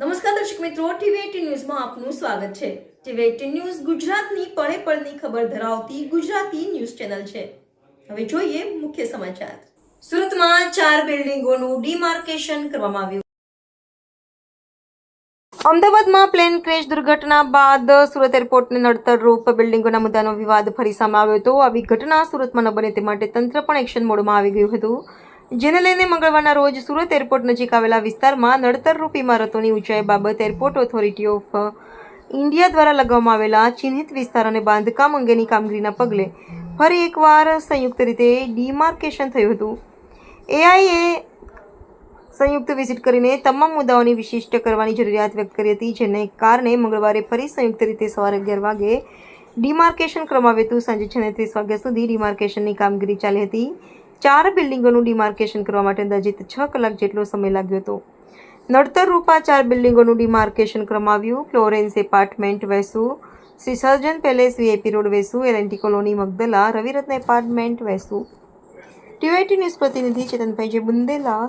નમસ્કાર દર્શક મિત્રો, ટીવી ન્યૂઝમાં આપનું સ્વાગત છે. ટીવી એટીન ન્યૂઝ ગુજરાતની પળે પળની ખબર ધરાવતી ગુજરાતી ન્યૂઝ ચેનલ છે. હવે જોઈએ મુખ્ય સમાચાર. સુરતમાં ચાર બિલ્ડિંગોનું ડિમાર્કેશન કરવામાં આવ્યું. અમદાવાદમાં પ્લેન ક્રેશ દુર્ઘટના બાદ સુરત એરપોર્ટને નડતર રૂપ બિલ્ડિંગોના મુદ્દાનો વિવાદ ફરી સામે આવ્યો હતો. આવી ઘટના સુરતમાં ન બને તે માટે તંત્ર પણ એક્શન મોડમાં આવી ગયું હતું. જેને લઈને મંગળવારના રોજ સુરત એરપોર્ટ નજીક આવેલા વિસ્તારમાં નડતરરૂપ ઇમારતોની ઊંચાઈ બાબત એરપોર્ટ ઓથોરિટી ઓફ ઇન્ડિયા દ્વારા લગાવવામાં આવેલા ચિહ્નિત વિસ્તાર અને બાંધકામ અંગેની કામગીરીના પગલે ફરી એકવાર સંયુક્ત રીતે ડિમાર્કેશન થયું હતું. એઆઈએ સંયુક્ત વિઝિટ કરીને તમામ મુદ્દાઓની વિશિષ્ટ કરવાની જરૂરિયાત વ્યક્ત કરી હતી, જેને કારણે મંગળવારે ફરી સંયુક્ત રીતે સવારે અગિયાર વાગે ડિમાર્કેશન કરવામાં આવ્યું હતું. સાંજે છને ત્રીસ વાગ્યા સુધી ડિમાર્કેશનની કામગીરી ચાલી હતી. ચાર બિલ્ડિંગોનું ડિમાર્કેશન કરવા માટે અંદાજિત છ કલાક જેટલો સમય લાગ્યો હતો. નડતર રૂપા ચાર બિલ્ડિંગોનું ડિમાર્કેશન કરવામાં આવ્યું. Florence apartment Vesu, Shri Sarjan palace, VIP road Vesu, LNT colony, Magdalla, Raviratna apartment Vesu. TYT news પ્રતિનિધિ ચેતનભાઈ જે બુંદેલા